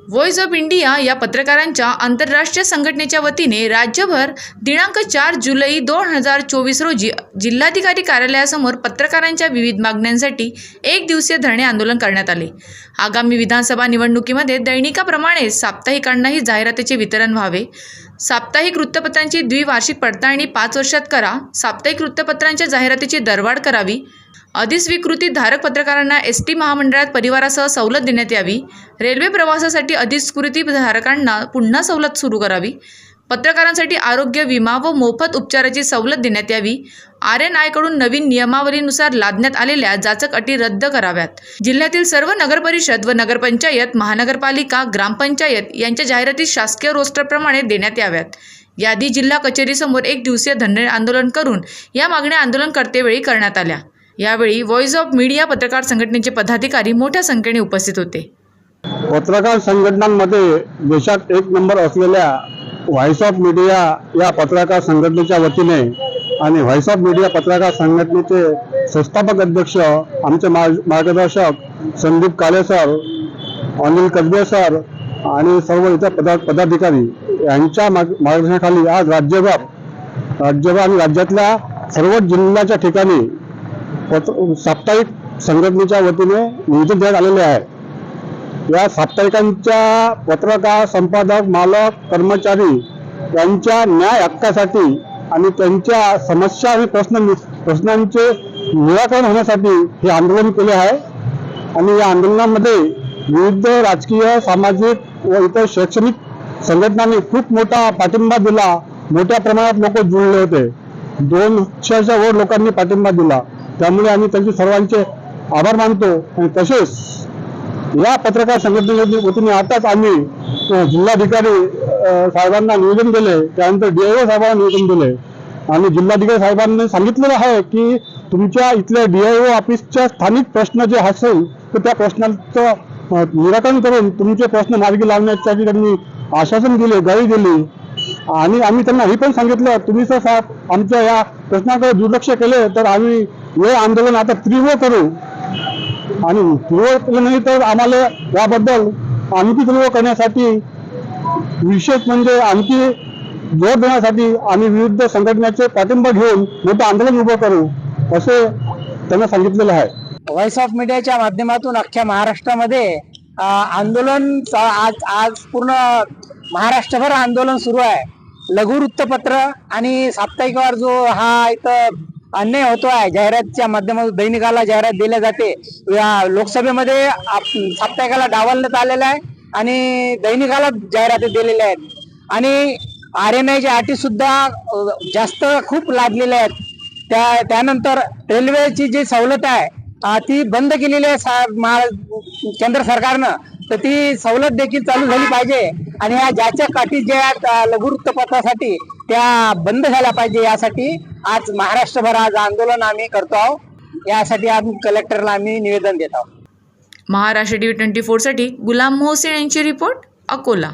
Voice of India या पत्रकारांच्या आंतरराष्ट्रीय संघटनेच्या वतीने राज्यभर दिनांक चार जुलै दोन हजार चोवीस रोजी जिल्हाधिकारी कार्यालयासमोर पत्रकारांच्या विविध मागण्यांसाठी एक दिवसीय धरणे आंदोलन करण्यात आले. आगामी विधानसभा निवडणुकीमध्ये दैनिकाप्रमाणे साप्ताहिकांनाही जाहिरातीचे वितरण व्हावे. साप्ताहिक वृत्तपत्रांची द्विवार्षिक पडताळणी पाच वर्षात करा. साप्ताहिक वृत्तपत्रांच्या जाहिरातीची दरवाढ करावी. अधिस्वीकृती धारक पत्रकारांना एस टी महामंडळात परिवारासह सवलत देण्यात यावी. रेल्वे प्रवासासाठी अधिस्कृती धारकांना पुन्हा सवलत सुरू करावी. पत्रकारांसाठी आरोग्य विमा व मोफत उपचाराची सवलत देण्यात यावी. आर एन आयकडून नवीन नियमावलीनुसार लादण्यात आलेल्या जाचक अटी रद्द कराव्यात. जिल्ह्यातील सर्व नगरपरिषद व नगरपंचायत महानगरपालिका ग्रामपंचायत यांच्या जाहिराती शासकीय रोस्टरप्रमाणे देण्यात याव्यात. यादी जिल्हा कचेरीसमोर एक दिवसीय धरणे आंदोलन करून या मागण्या आंदोलनकर्तेवेळी करण्यात आल्या. यावेळी व्हॉइस ऑफ मीडिया पत्रकार संघटनेचे पदाधिकारी मोठ्या संख्येने उपस्थित होते. पत्रकार संघटनांमध्ये देशात एक नंबर असलेल्या व्हॉइस ऑफ मीडिया या पत्रकार संघटनेच्या वतीने आणि व्हॉइस ऑफ मीडिया पत्रकार संघटनेचे संस्थापक अध्यक्ष आमचे मार्ग मार्गदर्शक संदीप काले सर अनिल कसबे सर आणि सर्व इतर पदा पदाधिकारी यांच्या मार्ग मार्गदर्शनाखाली आज राज्यभर राज्यभर आणि राज्यातल्या सर्व जिल्ह्याच्या ठिकाणी साप्ताहिक संघटनेच्या वतीने नियोजन देण्यात आलेले आहे. या साप्ताहिकांच्या पत्रकार संपादक मालक कर्मचारी यांच्या न्याय हक्कासाठी आणि त्यांच्या समस्या आणि प्रश्न प्रश्नांचे निराकरण होण्यासाठी हे आंदोलन केले आहे. आणि या आंदोलनामध्ये विविध राजकीय सामाजिक व इतर शैक्षणिक संघटनांनी खूप मोठा पाठिंबा दिला. मोठ्या प्रमाणात लोक जुळले होते. दोनशेच्या वर लोकांनी पाठिंबा दिला. त्यामुळे आम्ही त्यांचे सर्वांचे आभार मानतो. आणि तसेच या पत्रकार संघटनेच्या वतीने आताच आम्ही जिल्हाधिकारी साहेबांना निवेदन दिले. त्यानंतर डीआयओ साहेबांना निवेदन दिले. आणि जिल्हाधिकारी साहेबांनी सांगितलेलं आहे की तुमच्या इथल्या डीआयओ ऑफिसच्या स्थानिक प्रश्न जे असेल तर त्या प्रश्नाचं निराकरण करून तुमचे प्रश्न मार्गी लावण्यासाठी त्यांनी आश्वासन दिले गाई दिली. आणि आम्ही त्यांना हे पण सांगितलं तुम्ही जर साहेब आमच्या या प्रश्नाकडे दुर्लक्ष केले तर आम्ही हे आंदोलन आता तीव्र करू. आणि तीव्र केलं नाही तर आम्हाला याबद्दल आणखी तीव्र करण्यासाठी विशेष म्हणजे आणखी जोर देण्यासाठी आम्ही विविध संघटनेचे पाठिंबा घेऊन मोठं आंदोलन उभं करू असे त्यांना सांगितलेलं आहे. व्हॉइस ऑफ मीडियाच्या माध्यमातून अख्ख्या महाराष्ट्रामध्ये आंदोलन आज आज पूर्ण महाराष्ट्रभर आंदोलन सुरू आहे. लघु वृत्तपत्र आणि साप्ताहिकवार जो हा इथं अन्याय होतो आहे जाहिरातच्या माध्यमातून दैनिकाला जाहिरात दिल्या जाते. या लोकसभेमध्ये आप- साप्ताहिकाला डावलण्यात आलेलं आहे आणि दैनिकाला जाहिराती दिलेल्या आहेत. आणि आर एन आयच्या अटी सुद्धा जास्त खूप लादलेल्या आहेत. त्या त्यानंतर रेल्वेची जी सवलत आहे ती बंद केलेली आहे सा- महा- केंद्र सरकारनं. तर ती सवलत देखील चालू झाली पाहिजे. आणि या ज्याच्या काठी ज्या आहेत, लघु वृत्तपत्रासाठी त्या बंद झाल्या पाहिजे यासाठी आज महाराष्ट्रभर आज आंदोलन आम्ही करतो आहोत. यासाठी आम्ही कलेक्टरला आम्ही निवेदन देत आहोत. महाराष्ट्र टी व्ही ट्वेंटी फोरसाठी गुलाम मोहसेन यांची रिपोर्ट अकोला.